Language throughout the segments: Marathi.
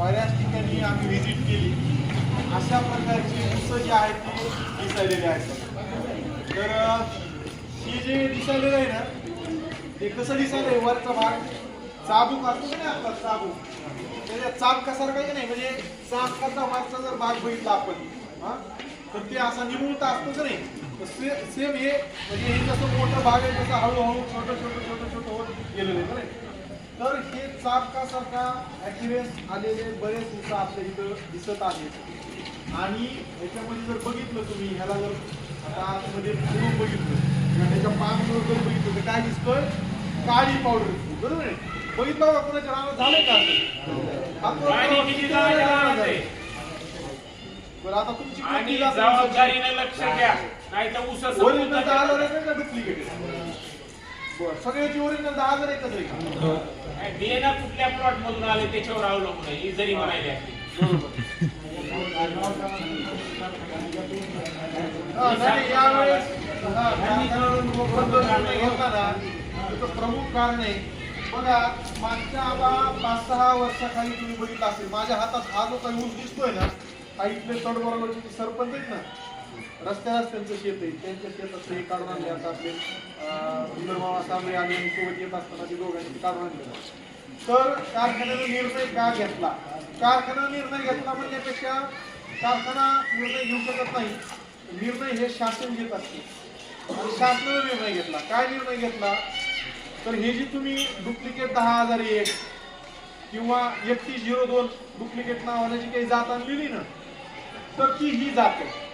बऱ्याच ठिकाणी आम्ही व्हिजिट केली. अशा प्रकारची ऊस जी आहेत ती दिसायलेली आहेत. तर ही जे दिसायलेलं आहे ना ते कसं दिसायलंय? वरचा भाग चाबूक असतो की नाही आपला चाबूक? त्याच्या चाबकासारखा काही नाही? म्हणजे चाबकाचा वरचा जर भाग बघितला आपण हां? तर ते असा निमुळता असतो की नाही? सेम हे म्हणजे हे जसं मोठा भाग आहे तसं हळूहळू छोटं छोटं छोटं छोटं होत गेलेलं आहे. तर हे चाबकासारखा ॲक्युरेस आलेले बरेच ऊस आपल्या इथं दिसत आहेत. आणि ह्याच्यामध्ये जर बघितलं तुम्ही ह्याला जर आता आतमध्ये फिरून बघितलं किंवा त्याच्या पानमुळे जर बघितलं तर काय दिसतोय? काळी पावडर दिसते बरोबर आहे? बघितलं का कोणाच्या रानात झालंय का? बरं आता तुमची जबाबदारीने लक्ष द्या नाही तर डुप्लिकेट बरं सगळ्याची ओरिजिनल दहा हजार एकच आहे का बियाणा कुठल्या प्लॉट मधून आले त्याच्यावर अवलंबून आहे जरी म्हणायला नाही, यावेळेस प्रमुख कारण आहे बघा मागच्या आबा पाच सहा वर्षाखाली तुम्ही बघितलं असेल माझ्या हातात हा जो काही ऊस दिसतोय ना हा इथले तडबरोबरचे सरपंच आहेत ना रस्त्या रस्त्यांचं शेत आहे. त्यांच्या शेतात हे काढून आणले आता आपले सुंदरमामा सांबळे आणि सोबत येत असताना ते दोघांनी काढून आणले. तर कारखान्याने निर्णय का घेतला? कारखाना निर्णय घेतला म्हणण्यापेक्षा कारखाना निर्णय घेऊ शकत नाही. निर्णय हे शासन घेत असते. आणि शासनानं निर्णय घेतला. काय निर्णय घेतला? तर हे जी तुम्ही डुप्लिकेट दहा हजार एक किंवा एकतीस झिरो दोन डुप्लिकेट नावाने जी काही जात आणलेली ना तर ती ही जात आहे.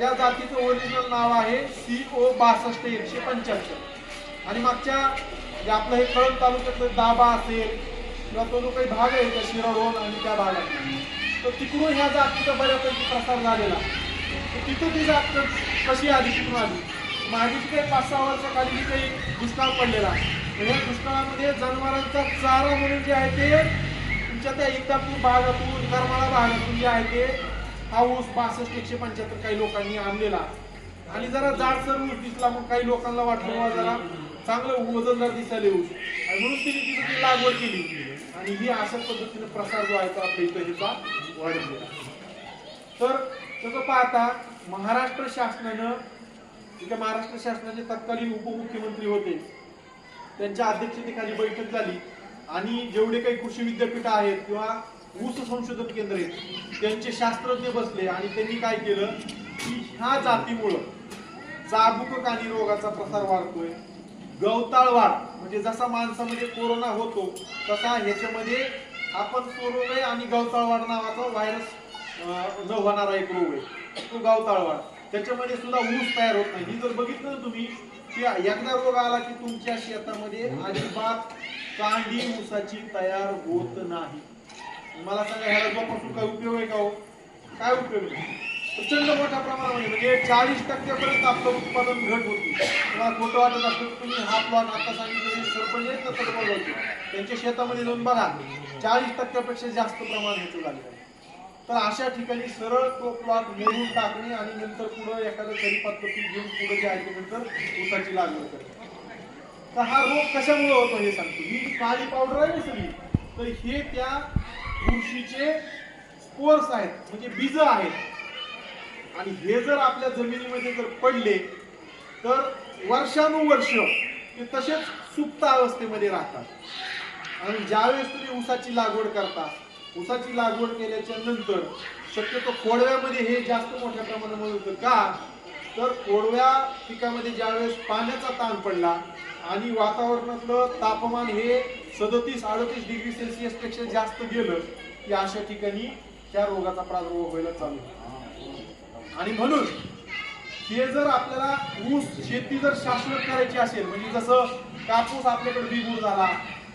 या जातीचं ओरिजिनल नाव आहे सी ओ बासष्ट एकशे पंच्याहत्तर. आणि मागच्या जे आपलं हे कळंब तालुक्यातलं दाबा असेल किंवा तो जो काही भाग आहे त्या शिराडोन आणि त्या भागात. तर तिकडून ह्या जातीचा बऱ्यापैकी प्रसार झालेला तर तिथं ती जात कशी आली तिकडून आली? मागील काही पाच सहा वर्षाखाली जी काही दुष्काळ पडलेला या दुष्काळामध्ये जनावरांचा चारा म्हणून जे आहे ते तुमच्या त्या इंदापूर भागातून करमाळा भागातून जे आहे ते हा ऊस बासष्ट एकशे पंच्याहत्तर काही लोकांनी आणलेला. आणि जरा जाडसर ऊस दिसला मग काही लोकांना वाटलं बाबा जरा चांगलं वजनदार दिसायला ऊस. आणि म्हणून तिने तिथे ती लागवड केली. आणि ही अशा पद्धतीने प्रसार जो आहे तो आपल्या इथं ह्याचा वाढलेला तर तसं पाहता महाराष्ट्र शासनानं इथे महाराष्ट्र शासनाचे तत्कालीन उपमुख्यमंत्री होते. त्यांच्या अध्यक्षतेखाली बैठक झाली. आणि जेवढे काही कृषी विद्यापीठ आहेत किंवा ऊस संशोधन केंद्र आहेत त्यांचे शास्त्रज्ञ बसले आणि त्यांनी काय केलं? की ह्या जातीमुळं चाबुक कानी रोगाचा प्रसार वाढतोय. गवताळ वाढ म्हणजे जसा माणसामध्ये कोरोना होतो तसा ह्याच्यामध्ये आपण कोरोना आणि गवताळ वाढ नावाचा व्हायरस न होणारा एक रोग आहे. तो गवताळ वाढ. त्याच्यामध्ये सुद्धा ऊस तयार होत नाही. ही जर बघितलं ना तुम्ही की एकदा रोग आला की तुमच्या शेतामध्ये अजिबात कांडी ऊसाची तयार होत नाही. मला सांगा ह्याला जोपासून काय उपयोग आहे का हो? काय उपयोग नाही प्रचंड मोठ्या प्रमाणामध्ये म्हणजे चाळीस टक्क्यापर्यंत आपलं उत्पादन घट होती. तुम्हाला खोटं वाटत असेल तुम्ही हा प्लॉट आता सांगितलं सरपंच आहेत ना सरपंच होते. त्यांच्या शेतामध्ये जाऊन बघा चाळीस टक्क्यापेक्षा जास्त प्रमाण ह्याचं लागलं तर अशा ठिकाणी सरळ तो प्लॉट मोडून टाकणे आणि नंतर पुढं एखादं खरीपातलं पीक घेऊन पुढे जे आहे नंतर ऊसाची लागवड करणे. तर हा रोग कशामुळे होतो हे सांगतो. ही काळी पावडर आहे ना सगळी? तर हे त्या बुरशीचे स्पोर्स आहेत म्हणजे बीज आहेत. आणि हे जर आपल्या जमिनीमध्ये जर पडले तर वर्षानुवर्ष ते तसेच सुप्त अवस्थेमध्ये राहतात. आणि ज्यावेळेस तुम्ही ऊसाची लागवड करता ऊसाची लागवड केल्याच्यानंतर शक्यतो खोडव्यामध्ये हे जास्त मोठ्या प्रमाणामध्ये होतं का? तर कोडव्या पिकामध्ये ज्यावेळेस पाण्याचा ताण पडला आणि वातावरणातलं तापमान हे सदतीस अडतीस डिग्री सेल्सिअसपेक्षा जास्त गेलं की अशा ठिकाणी त्या रोगाचा प्रादुर्भाव व्हायला चालू आणि म्हणून हे जर आपल्याला ऊस शेती जर शाश्वत करायची असेल म्हणजे जसं कापूस आपल्याकडे बिगूर झाला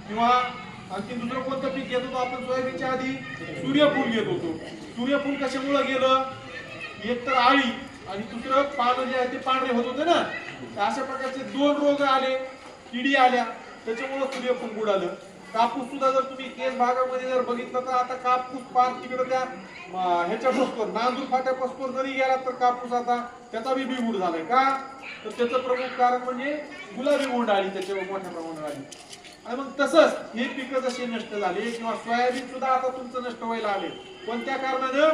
किंवा आणखी दुसरं कोणतं पीक घेत होतो आपण? सोयाबीनच्या आधी सूर्यफूल घेत होतो. सूर्यफूल कशामुळे गेलं? एक तर आळी आणि दुसरं पानं जे आहे ते पांढरे होत होते ना? अशा प्रकारचे दोन रोग आले किडी आल्या. त्याच्यामुळं सूर्यफूल बुडालं. कापूस सुद्धा जर तुम्ही केस भागामध्ये जर बघितलं तर आता कापूस पार तिकडे त्या ह्याच्या पस्कोर नांदूर फाट्या पस्कोर जरी गेला तर कापूस आता त्याचा बी बिगुड झालाय का? तर त्याचं प्रमुख कारण म्हणजे गुलाबी बोंड आली त्याच्यावर मोठ्या प्रमाणात आली. आणि मग तसंच हे पिकं जसे नष्ट झाले किंवा सोयाबीन सुद्धा आता तुमचं नष्ट व्हायला आले कोणत्या कारणानं?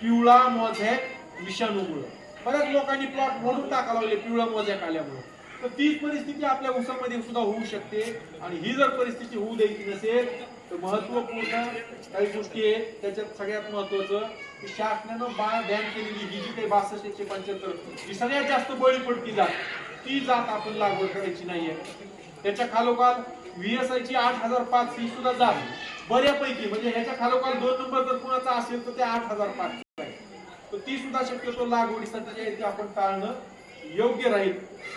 पिवळा मोझॅक विषाणूमुळं. बऱ्याच लोकांनी प्लॉट मोडून टाका लावले पिवळा मोझॅक आल्यामुळं. तर तीच परिस्थिती आपल्या ऊसामध्ये सुद्धा होऊ शकते. आणि ही जर परिस्थिती होऊ द्यायची नसेल तर महत्त्वपूर्ण काही गोष्टी आहेत त्याच्यात सगळ्यात महत्वाचं की शासनानं बा बॅन केलेली ही जी काही बासष्ट एकशे पंच्याहत्तर जी सगळ्यात जास्त बळी पडती जात ती जात आपण लागवड करायची नाहीये त्याच्या खालोखाल व्हीएसआय ची आठ हजार पाच ही सुद्धा जात बऱ्यापैकी म्हणजे ह्याच्या खालोखाल दोन नंबर जर कुणाचा असेल तर ते आठ हजार पाच तर ती सुद्धा शक्यतो लागवडीसाठी जे आहे ते आपण टाळणं योग्य राहील.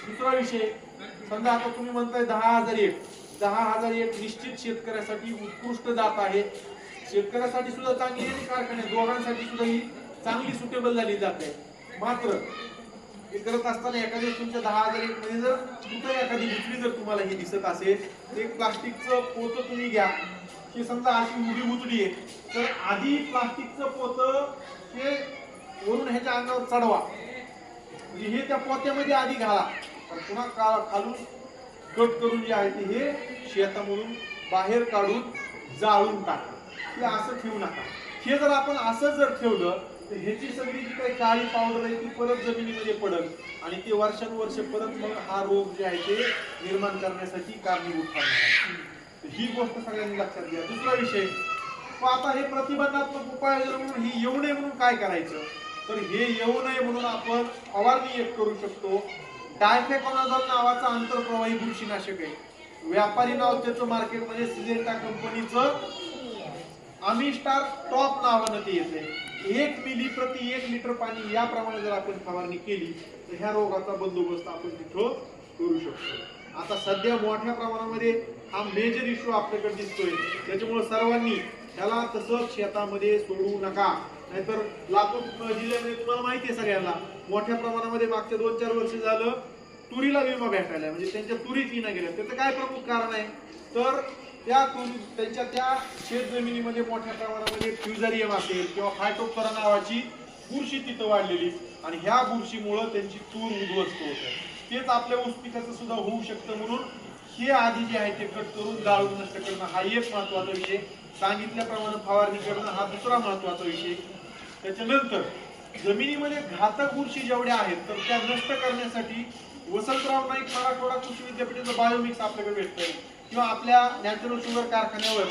दुसरा विषय समजा आता तुम्ही म्हणताय दहा हजार एक. दहा हजार एक निश्चित शेतकऱ्यासाठी उत्कृष्ट जात आहे. शेतकऱ्यासाठी सुद्धा चांगली आहे कारखाने दोघांसाठी सुद्धा ही चांगली सुटेबल झाली जाते मात्र हे करत असताना एखादी तुमच्या दहा हजार एक मध्ये जर कुठं एखादी विक्री जर तुम्हाला हे दिसत असेल तर एक प्लास्टिकचं पोतं तुम्ही घ्या. की समजा अशी उडी उचली आहे तर आधी प्लास्टिकचं पोतं हे वरून ह्याच्या अंगावर चढवा. म्हणजे हे त्या पोत्यामध्ये आधी घाला. पण पुन्हा का- खालून कट करून जे आहे ते हे शेतामधून बाहेर काढून जाळून टाका. हे असं ठेवू नका. हे जर आपण असं जर ठेवलं तर ह्याची सगळी जी काही काळी पावडर आहे ती परत जमिनीमध्ये पडल आणि ते वर्षानुवर्ष परत मग हा रोग जे आहे ते निर्माण करण्यासाठी कारणीभूत ठरणार ही गोष्ट सगळ्यांनी लक्षात घ्या. दुसरा विषय. आता हे प्रतिबंधात्मक उपाययोजना म्हणून ही येऊ नये म्हणून काय करायचं? तर हे येऊ नये म्हणून आपण फवारणी एक करू शकतो. डायफेकॉनाझॉल नावाचा आंतरप्रवाही बुरशीनाशक आहे. व्यापारी नाव त्याचं मार्केटमध्ये सिजेंटा कंपनीचं अमिस्टार टॉप नावानं ते येते. एक मिली प्रति एक लिटर पाणी याप्रमाणे जर आपण फवारणी केली तर ह्या रोगाचा बंदोबस्त आपण तिथं करू शकतो. आता सध्या मोठ्या प्रमाणामध्ये हा मेजर इश्यू आपल्याकडे दिसतोय. त्याच्यामुळे सर्वांनी त्याला तसंच शेतामध्ये सोडू नका. नाहीतर लातूर जिल्ह्यामध्ये तुम्हाला माहिती आहे सगळ्यांना मोठ्या प्रमाणामध्ये मागच्या दोन चार वर्ष झालं तुरीला विमा भेटायला म्हणजे त्यांच्या तुरीच विना गेल्या. त्याचं काय प्रमुख कारण आहे? तर त्या तुरी त्यांच्या त्या शेत जमिनीमध्ये मोठ्या प्रमाणामध्ये फ्युझरियम असेल किंवा फायटोप्तरा नावाची बुरशी तिथं वाढलेली. आणि ह्या बुरशीमुळं त्यांची तूर उद्ध्वस्त होत आहे. तेच आपल्या ऊस पिकाचं सुद्धा होऊ शकतं म्हणून हे आधी जे आहे ते कट करून गाळून नष्ट करणं हा एक महत्त्वाचा विषय. सांगितल्याप्रमाणे फवारणी करणं हा दुसरा महत्त्वाचा विषय. त्याच्यानंतर जमिनीमध्ये घातक बुरशी जेवढ्या आहेत तर त्या नष्ट करण्यासाठी वसंतराव नाईक मराठवाडा कृषी विद्यापीठाचं बायोमिक्स आपल्याकडे भेटतंय. किंवा आपल्या नॅचरल शुगर कारखान्यावर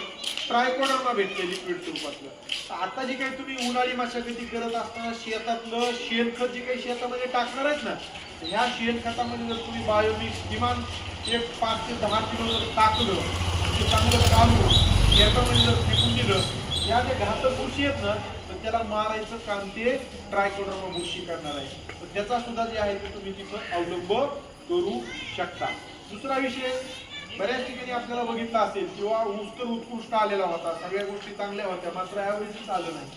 ट्रायकोडर्मा भेटते लिक्विड स्वरूपातलं तर आता जी काही तुम्ही उन्हाळी मशागती करत असताना शेतातलं शेणखत जे काही शेतामध्ये टाकणार आहेत ना ह्या शेणखतामध्ये जर तुम्ही बायोमिक्स किमान एक पाच ते दहा किलो जर टाकलं ते चांगलं काढून शेतामध्ये जर फेकून दिलं या जे घातक बुरशी आहेत ना त्याला मारायचं काम ते ट्रायकोडर्मा बुरशी करणार आहे. तर त्याचा सुद्धा जे आहे ते तुम्ही तिथं अवलंब करू शकता. दुसरा विषय बऱ्याच ठिकाणी आपल्याला बघितलं असेल किंवा ऊस तर उत्कृष्ट आलेला होता. सगळ्या गोष्टी चांगल्या होत्या मात्र यावेळेस आलं नाही.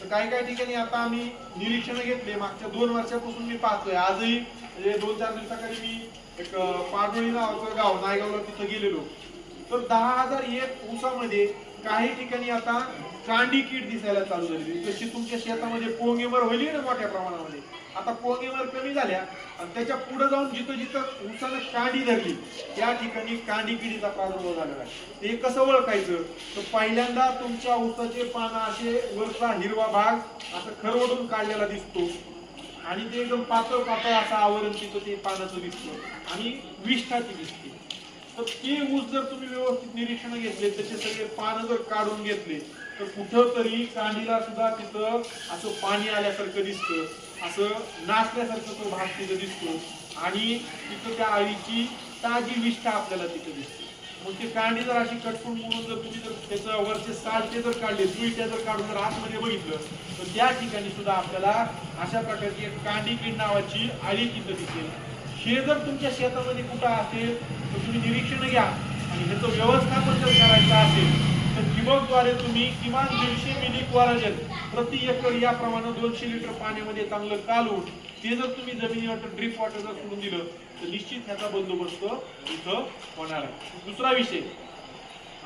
तर काही काही ठिकाणी आता आम्ही निरीक्षण घेतले. मागच्या दोन वर्षापासून मी पाहतोय. आजही म्हणजे दोन चार दिवसाखाली मी एक पाडोळी नावाचं गाव नायगावला तिथं गेलेलो. तर दहा हजार एक ऊसामध्ये काही ठिकाणी आता कांडी कीड दिसायला चालू झाली. जशी तुमच्या शेतामध्ये पोंगेमर होईल ना मोठ्या प्रमाणामध्ये. आता पोंगेमर कमी झाल्या आणि त्याच्या पुढे जाऊन जिथं जिथं ऊसानं कांडी धरली त्या ठिकाणी कांडी किडीचा प्रादुर्भाव झालेला आहे. ते कसं ओळखायचं? तर पहिल्यांदा तुमच्या ऊसाचे पानं असे वरचा हिरवा भाग असं खरवडून काढलेला दिसतो. आणि ते एकदम पातळ पातळ असं आवरण तिथं ते पानाचं दिसतं. आणि विष्ठाची दिसते. तर ते ऊस जर तुम्ही व्यवस्थित निरीक्षण घेतले त्याचे सगळे पानं जर काढून घेतले तर कुठं तरी कांडीला सुद्धा तिथं असं पाणी आल्यासारखं दिसतं असं नाचल्यासारखं तो भाग तिथं दिसतो आणि तिथं त्या आळीची ताजी विष्ठा आपल्याला तिथं दिसते. मग ते कांडी जर अशी कटकून म्हणून जर तुम्ही जर त्याचं वरचे सालचे जर काढले जुईट्या जर काढून जर आतमध्ये बघितलं तर त्या ठिकाणी सुद्धा आपल्याला अशा प्रकारची एक कांडी कीड नावाची आळी तिथं दिसेल. हे जर तुमच्या शेतामध्ये कुठं असेल तर तुम्ही निरीक्षण घ्या आणि ह्याचं व्यवस्थापन जर करायचं असेल ठिबकद्वारे तुम्ही किमान दीडशे मिली क्वारजन प्रति एकर याप्रमाणे दोनशे लिटर पाण्यामध्ये चांगलं कालवून ते जर तुम्ही जमिनीवर ड्रिप वॉटर जर सोडून दिलं तर निश्चित ह्याचा बंदोबस्त इथं होणार आहे. दुसरा विषय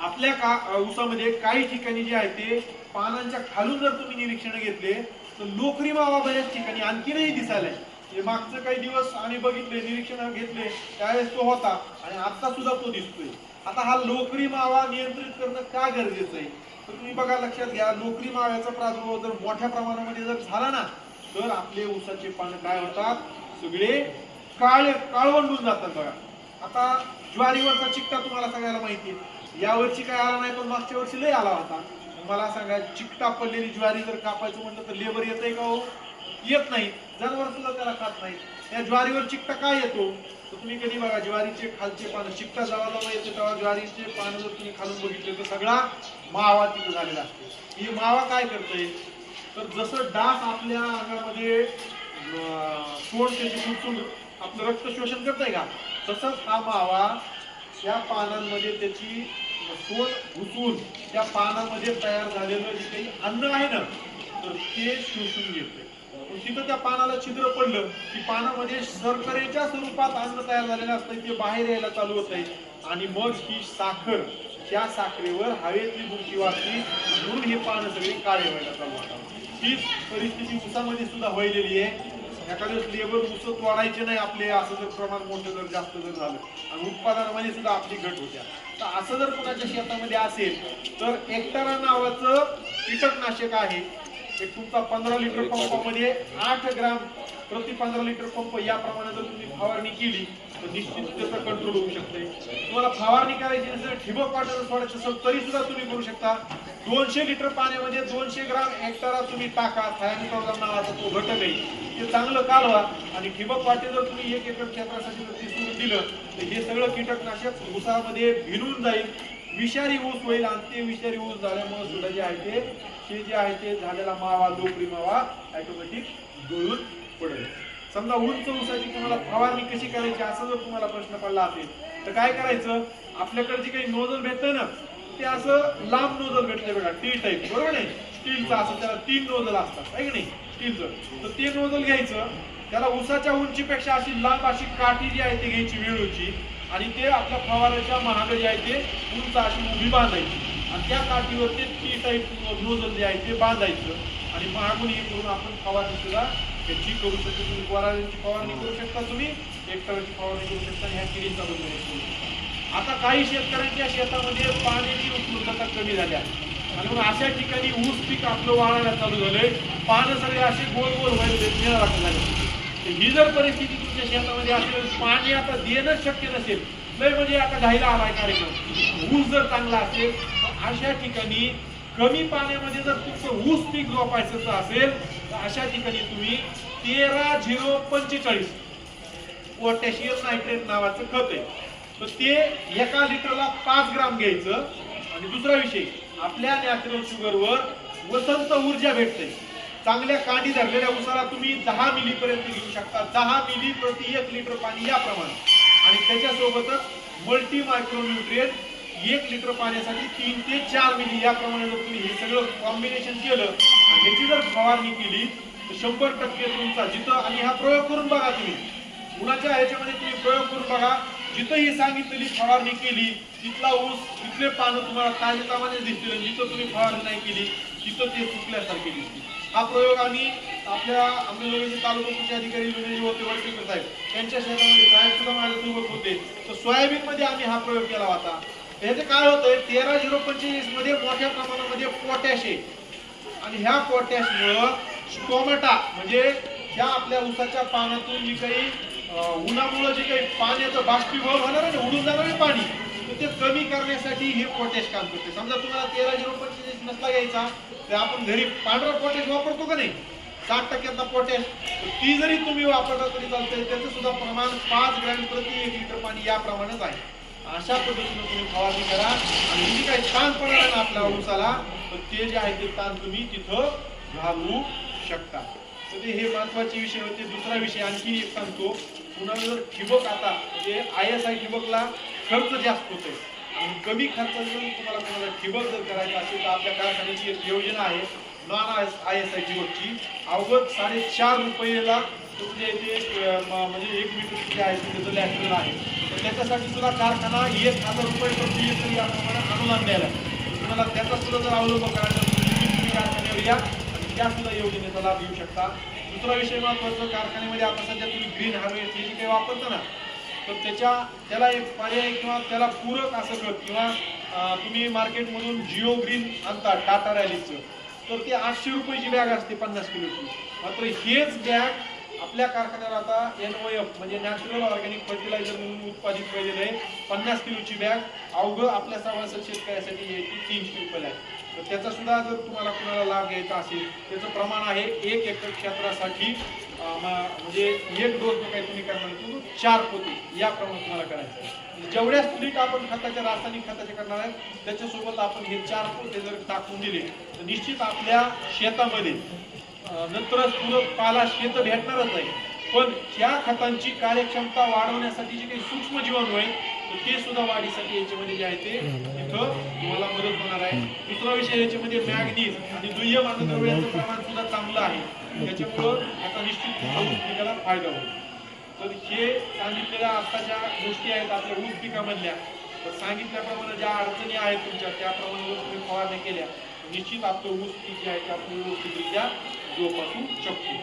आपल्या का ऊसामध्ये काही ठिकाणी जे आहे ते पानांच्या खालून जर तुम्ही निरीक्षण घेतले तर लोकरी मावा बऱ्याच ठिकाणी आणखीनही दिसायला हे मागचे काही दिवस आम्ही बघितले निरीक्षण घेतले त्यावेळेस तो होता. आणि आता सुद्धा तो दिसतोय. आता हा लोकरी मावा नियंत्रित करणं का गरजेचं आहे? तर तुम्ही बघा लक्षात घ्या लोकरी माव्याचा प्रादुर्भाव जर मोठ्या प्रमाणामध्ये जर झाला ना तर आपले ऊसाचे पानं काय होतात? सगळे काळे काळवंडून जातात बघा. आता ज्वारीवरचा चिकटा तुम्हाला सगळ्याला माहिती आहे. यावर्षी काय आला नाही पण मागच्या वर्षी लय आला होता. मला सांगा चिकटा पडलेली ज्वारी जर कापायचं म्हटलं तर लेबर येतंय का हो? येत नाही जनावर सुद्धा त्याला खात नाही त्या ज्वारीवर चिकटा काय येतो? तर तुम्ही कधी बघा ज्वारीचे खालचे पानं चिकटा जेव्हा जेव्हा येते तेव्हा ज्वारीचे पानं जर तुम्ही खालून बघितले तर सगळा मावा तिथं झालेला असतो. ही मावा काय करते तर जसं डास आपल्या अंगामध्ये सोड त्याची सुटसून आपलं रक्त शोषण करताय का? तसंच हा मावा त्या पानांमध्ये त्याची सोड घुसून त्या पानामध्ये तयार झालेलं जे काही अन्न आहे ना तर ते शोषून घेते तिथं त्या पानाला छिद्र पडलं की पानामध्ये म्हणजे सरकरेच्या स्वरूपात अन्न तयार झालेलं असतं ते बाहेर यायला चालू होत आहे आणि मग ही साखर त्या साखरेवर हवेतली बुरशी वाचली म्हणून हे पानं सगळी काळे व्हायला चालू होतात. हीच परिस्थिती ऊसामध्ये सुद्धा व्हायलेली आहे. एखाद्या लेबर ऊस तोडायचे नाही आपले असं जर प्रमाण मोठं जर जास्त जर झालं आणि उत्पादनामध्ये सुद्धा आपली घट होत्या. तर असं जर कुणाच्या शेतामध्ये असेल तर एकटारा नावाचं कीटकनाशक आहे. एक तुमचा पंधरा लिटर पंपामध्ये आठ ग्राम प्रति पंधरा लिटर पंप या प्रमाणे जर तुम्ही फवारणी केली तर निश्चित त्याचं कंट्रोल होऊ शकते. तुम्हाला फवारणी करायची नसेल ठिबक वाटर सोडायचं असेल तरी सुद्धा तुम्ही करू शकता. दोनशे लिटर पाण्यामध्ये दोनशे ग्राम हेक्टरा तुम्ही टाका. थायमिटॉझम नावाचा तो घटक आहे. ते चांगलं कालवा आणि ठिबक वाटे जर तुम्ही एक एकर क्षेत्रासाठी जर ते सोडून दिलं तर हे सगळं कीटकनाशक ऊसामध्ये भिनून जाईल. विषारी ऊस होईल आणि ते विषारी ऊस झाल्यामुळे सुद्धा जे आहे ते हे जे आहे ते झालेला मावा लोकरी मावा ऑटोमॅटिक गळून पडेल. समजा उंच ऊसाची तुम्हाला फवारणी कशी करायची असा जर तुम्हाला प्रश्न पडला असेल तर काय करायचं? आपल्याकडे जे काही नोजल भेटतं ना ते असं लांब नोजल भेटलं बघा टी टाईप बरोबर नाही? स्टीलचं असं त्याला तीन नोजल असतात आहे की नाही? स्टीलचं तर ते नोजल घ्यायचं. त्याला उसाच्या उंचीपेक्षा अशी लांब अशी काठी जी आहे ती घ्यायची वेळूची. आणि ते आपल्या फवाराच्या महाग जे आहे ते उंच अशी उभी बांधायची. आणि त्या काठीवर ते टी टाईप नोजल जे आहे ते बांधायचं. आणि मागून हे करून आपण फवारणी सुद्धा त्याची करू शकतो. तुम्ही कोराची फवारणी करू शकता तुम्ही हेक्टरची फवारणी करू शकता ह्या किडीचा बंदोबस्त करू शकता. आता काही शेतकऱ्यांच्या शेतामध्ये पाण्याची उपलब्धता कमी झाल्या आणि मग अशा ठिकाणी ऊस पीक आपलं वाढायला चालू झालंय. पानं सगळे असे गोल गोल व्हायला निळा झाले लागले. ही जर परिस्थिती तुमच्या शेतामध्ये असेल पाणी आता देणंच शक्य नसेल लय म्हणजे आता घायला आलाय कार्यक्रम. ऊस जर चांगला असेल तर अशा ठिकाणी कमी पाण्यामध्ये जर तुमचं ऊस पीक जोपायचं असेल तर अशा ठिकाणी तुम्ही तेरा झिरो पंचेचाळीस पोटॅशियम नायट्रेट नावाचं खत आहे. तर ते एका लिटरला पाच ग्राम घ्यायचं. आणि दुसरा विषय आपल्या नॅचरल शुगरवर वसंत ऊर्जा भेटते. चांगल्या कांडी धरलेल्या उसाला तुम्ही दहा मिली पर्यंत घेऊ शकता. दहा मिली प्रति एक लिटर पाणी याप्रमाणे आणि त्याच्यासोबतच मल्टी मायक्रोन्युट्रिएंट एक लिटर पाण्यासाठी तीन ते चार मिली याप्रमाणे जर तुम्ही हे सगळं कॉम्बिनेशन केलं आणि ह्याची जर फवारणी केली तर शंभर टक्के तुमचा जिथं आणि हा प्रयोग करून बघा तुम्ही. उन्हाच्या ह्याच्यामध्ये तुम्ही प्रयोग करून बघा. जिथं ही सांगितलेली फवारणी केली तिथला ऊस तिथले पानं तुम्हाला ताजेतामाने दिसतील जिथं तुम्ही फवारणी नाही केली तिथं ते सुकल्यासारखे दिसतील. हा प्रयोग आम्ही आपल्या अंमलबजावणी तालुका कृषी अधिकारी विनय होते साहेब त्यांच्या शेतामध्ये साहेब सुद्धा माझ्यासोबत होते. तर सोयाबीन मध्ये आम्ही हा प्रयोग केला होता. ह्याचे काय होतंय तेरा झिरो पंचेचाळीसमध्ये मोठ्या प्रमाणामध्ये पोटॅश आहे. आणि ह्या पोटॅशमुळं टोमॅटा म्हणजे ह्या आपल्या ऊसाच्या पानातून जी काही उन्हामुळं जे काही पाण्याचं बाष्पीभवन होणार आहे उडून जाणार आहे पाणी तर ते कमी करण्यासाठी हे पोटॅश काम करते. समजा तुम्हाला तेरा झिरो पंचेचाळीस नसला घ्यायचा तर आपण घरी पांढरा पोटॅश वापरतो का नाही? साठ टक्क्याचा पोटॅश तर ती जरी तुम्ही वापरता तरी चालते त्याचं सुद्धा प्रमाण पाच ग्रॅम प्रति एक लिटर पाणी याप्रमाणेच आहे. अशा पद्धतीने तुम्ही फवारणी करा. आणि जी काही ताण पडणार आहे ना आपल्या ऊसाला तर ते जे आहे ते ताण तुम्ही तिथं घालू शकता. तर हे महत्त्वाचे विषय होते. दुसरा विषय आणखी एक सांगतो. पुन्हा जर ठिबक आता म्हणजे आय एस आय ठिबकला खर्च जास्त होतोय. कमी खर्चात जर तुम्हाला कोणाला ठिबक जर करायचं असेल तर आपल्या कारखान्याची एक योजना आहे. नॉन आय एस आय ठिबकची अवघड साडेचार रुपयेला तुमच्या इथे म्हणजे एक मीटर जे आहे तिथे त्याचं लॅटरल आहे. तर त्याच्यासाठी सुद्धा कारखाना एक हजार रुपये प्रति एकर याप्रमाणे अनुदान द्यायला. आहे. तुम्हाला त्याचा सुद्धा जर अवलंब करायचा तुम्ही तुम्ही कारखान्यावर या आणि त्या सुद्धा योजनेचा लाभ घेऊ शकता. दुसरा विषय महत्त्वाचा कारखान्यामध्ये आता सध्या तुम्ही ग्रीन हार्वेस्ट हे जे काही वापरता ना तर त्याच्या त्याला एक पर्याय किंवा त्याला पूरक असं खत किंवा तुम्ही मार्केटमधून जिओ ग्रीन आणता टाटा रॅलीचं तर ते आठशे रुपयाची बॅग असते पन्नास किलोची. मात्र हेच बॅग आपल्या कारखान्याला आता एन ओ एफ म्हणजे नॅचरल ऑर्गॅनिक फर्टिलायझर म्हणून उत्पादित केलेलं आहे पन्नास किलोची बॅग अवघं आपल्या सर्वांचं शेतकऱ्यासाठी यायची तीनशे रुपयाला आहे. तर त्याचा सुद्धा जर तुम्हाला कुणाला लाभ घ्यायचा असेल त्याचं प्रमाण आहे एक एकर क्षेत्रासाठी म्हणजे एक डोस जो काही तुम्ही करणार आहे, चार पोती या प्रमाणात तुम्हाला करायचं आहे. म्हणजे जेवढ्या स्प्लिट आपण खताच्या रासायनिक खताचे करणार आहे त्याच्यासोबत आपण हे चार पोते जर टाकून दिले तर निश्चित आपल्या शेतामध्ये नंतरच पुरं पाला शेत भेटणारच नाही पण ह्या खतांची कार्यक्षमता वाढवण्यासाठी जे काही सूक्ष्म जीवाणू आहे ते सुद्धा वाढीसाठी याच्यामध्ये जे आहे ते इथं तुम्हाला आहे. दुसरा विषय याच्यामध्ये मॅग्नीज आणि दुय्यम अन्नद्रव्यांचं प्रमाण सुद्धा चांगलं आहे. त्याच्यामुळं आता निश्चित पिकाला फायदा होईल. तर हे सांगितलेल्या आत्ताच्या गोष्टी आहेत आपल्या ऊस पिकामधल्या. तर सांगितल्याप्रमाणे ज्या अडचणी आहेत तुमच्या त्याप्रमाणे जर तुम्ही फवारण्या केल्या. निश्चित आपलं ऊस पीक जे आहे ते आपण व्यवस्थितरित्या जोपासू शकतो.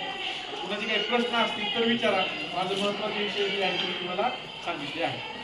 कुणाचे काही प्रश्न असतील तर विचारा. माझं महत्त्वाचे विषय जे आहे ते तुम्हाला सांगितले आहे.